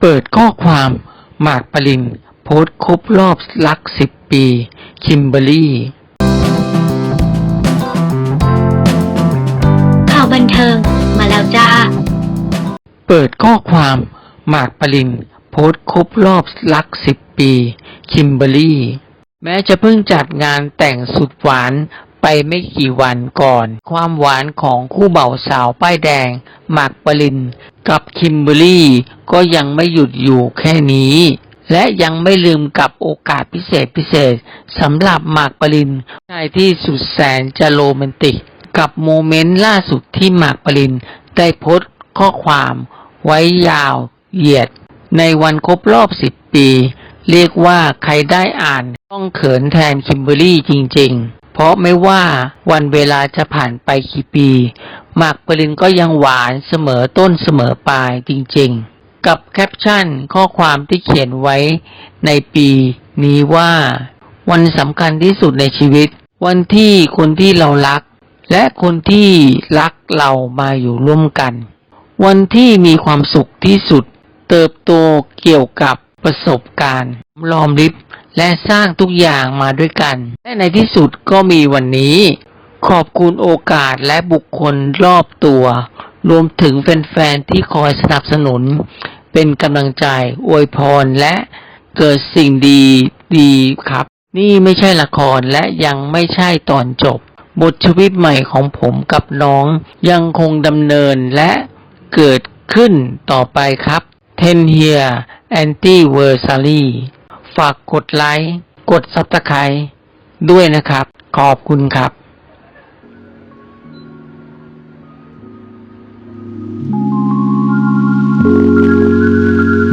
เปิดข้อความหมากปรินโพสต์ครบรอบรักสิบปี คิมเบอรรี่ ข่าวบันเทิงมาแล้วจ้า เปิดข้อความหมากปรินโพสต์ครบรอบรักสิบปี คิมเบอรรี่ แม้จะเพิ่งจัดงานแต่งสุดหวาน ไปไม่กี่วันก่อน ความหวานของคู่เบ่าวสาวป้ายแดง หมากปริน กับคิมเบอรี่ ก็ยังไม่หยุดอยู่แค่นี้ และยังไม่ลืมกับโอกาสพิเศษพิเศษสำหรับหมากปรินชายที่สุดแสนจะโรแมนติก กับโมเมนต์ล่าสุดที่หมากปริน ได้โพสต์ข้อความไว้ยาวเหยียด ในวันครบรอบ10ปี เรียกว่าใครได้อ่านต้องเขินแทนคิมเบอรรี่จริง ๆ เพราะไม่ว่าวันเวลาจะผ่านไปกี่ปีหมากปรินก็ยังหวานเสมอต้นเสมอปลายจริงๆ กับแคปชั่นข้อความที่เขียนไว้ในปีนี้ว่า วันสำคัญที่สุดในชีวิต วันที่คนที่เรารัก และคนที่รักเรามาอยู่ร่วมกัน วันที่มีความสุขที่สุด เติบโตเกี่ยวกับ ประสบการณ์ลอมริบและสร้างทุกอย่างมาด้วยกัน และในที่สุดก็มีวันนี้ ขอบคุณโอกาสและบุคคลรอบตัว รวมถึงแฟนๆ ที่คอยสนับสนุน เป็นกำลังใจ อวยพรและเกิดสิ่งดีดีครับ นี่ไม่ใช่ละครและยังไม่ใช่ตอนจบ บทชีวิตใหม่ของผมกับน้องยังคงดำเนินและเกิดขึ้นต่อไปครับ Ten Year Anniversary ฝากกดไลค์ กด Subscribe ด้วยนะครับ ขอบคุณครับ